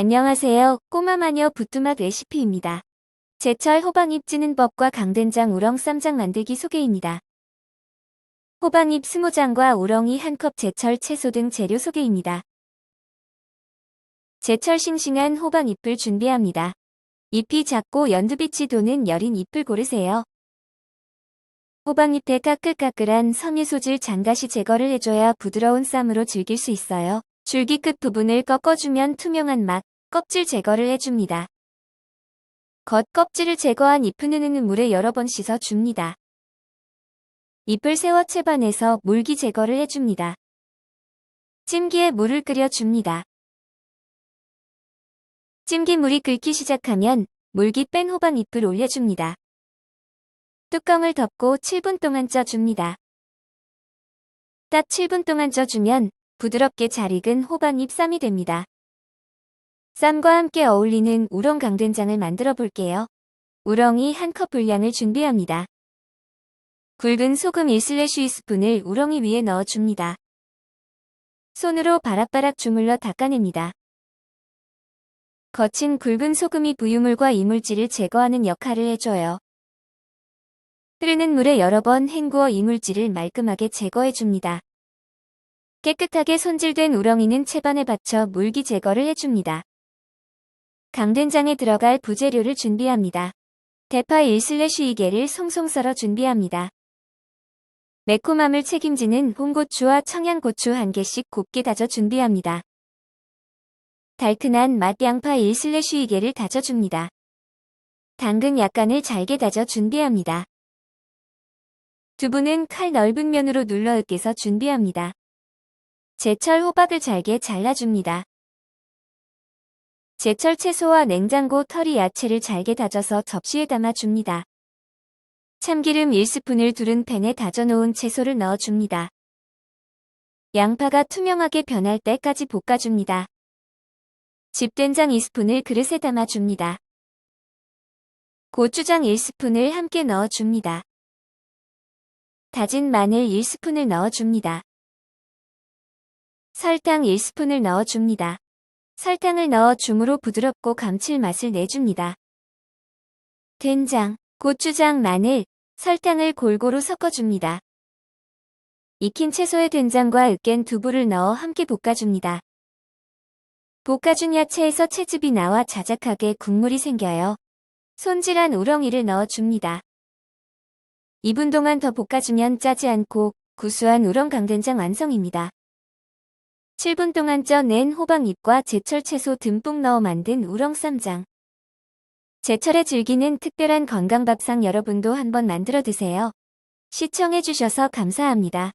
안녕하세요. 꼬마 마녀 부뚜막 레시피입니다. 제철 호박잎 찌는 법과 강된장 우렁 쌈장 만들기 소개입니다. 호박잎 20장과 우렁이 1컵 제철 채소 등 재료 소개입니다. 제철 싱싱한 호박잎을 준비합니다. 잎이 작고 연두빛이 도는 여린 잎을 고르세요. 호박잎의 까끌까끌한 섬유 소질 장가시 제거를 해줘야 부드러운 쌈으로 즐길 수 있어요. 줄기 끝 부분을 꺾어주면 투명한 맛, 껍질 제거를 해줍니다. 겉 껍질을 제거한 잎은 흐르는 물에 여러 번 씻어줍니다. 잎을 세워 채반해서 물기 제거를 해줍니다. 찜기에 물을 끓여줍니다. 찜기 물이 끓기 시작하면 물기 뺀 호박 잎을 올려줍니다. 뚜껑을 덮고 7분 동안 쪄줍니다. 딱 7분 동안 쪄주면 부드럽게 잘 익은 호박잎 쌈이 됩니다. 쌈과 함께 어울리는 우렁 강된장을 만들어 볼게요. 우렁이 한 컵 분량을 준비합니다. 굵은 소금 1/2스푼을 우렁이 위에 넣어줍니다. 손으로 바락바락 주물러 닦아냅니다. 거친 굵은 소금이 부유물과 이물질을 제거하는 역할을 해줘요. 흐르는 물에 여러 번 헹구어 이물질을 말끔하게 제거해줍니다. 깨끗하게 손질된 우렁이는 채반에 받쳐 물기 제거를 해줍니다. 강된장에 들어갈 부재료를 준비합니다. 대파 1/2개를 송송 썰어 준비합니다. 매콤함을 책임지는 홍고추와 청양고추 1개씩 곱게 다져 준비합니다. 달큰한 맛양파 1/2개를 다져줍니다. 당근 약간을 잘게 다져 준비합니다. 두부는 칼 넓은 면으로 눌러 으깨서 준비합니다. 제철 호박을 잘게 잘라줍니다. 제철 채소와 냉장고 털이 야채를 잘게 다져서 접시에 담아줍니다. 참기름 1스푼을 두른 팬에 다져놓은 채소를 넣어줍니다. 양파가 투명하게 변할 때까지 볶아줍니다. 집된장 2스푼을 그릇에 담아줍니다. 고추장 1스푼을 함께 넣어줍니다. 다진 마늘 1스푼을 넣어줍니다. 설탕 1스푼을 넣어줍니다. 설탕을 넣어 줌으로 부드럽고 감칠맛을 내줍니다. 된장, 고추장, 마늘, 설탕을 골고루 섞어줍니다. 익힌 채소에 된장과 으깬 두부를 넣어 함께 볶아줍니다. 볶아준 야채에서 채즙이 나와 자작하게 국물이 생겨요. 손질한 우렁이를 넣어줍니다. 2분 동안 더 볶아주면 짜지 않고 구수한 우렁 강된장 완성입니다. 7분 동안 쪄낸 호박잎과 제철 채소 듬뿍 넣어 만든 우렁 쌈장. 제철에 즐기는 특별한 건강밥상 여러분도 한번 만들어 드세요. 시청해주셔서 감사합니다.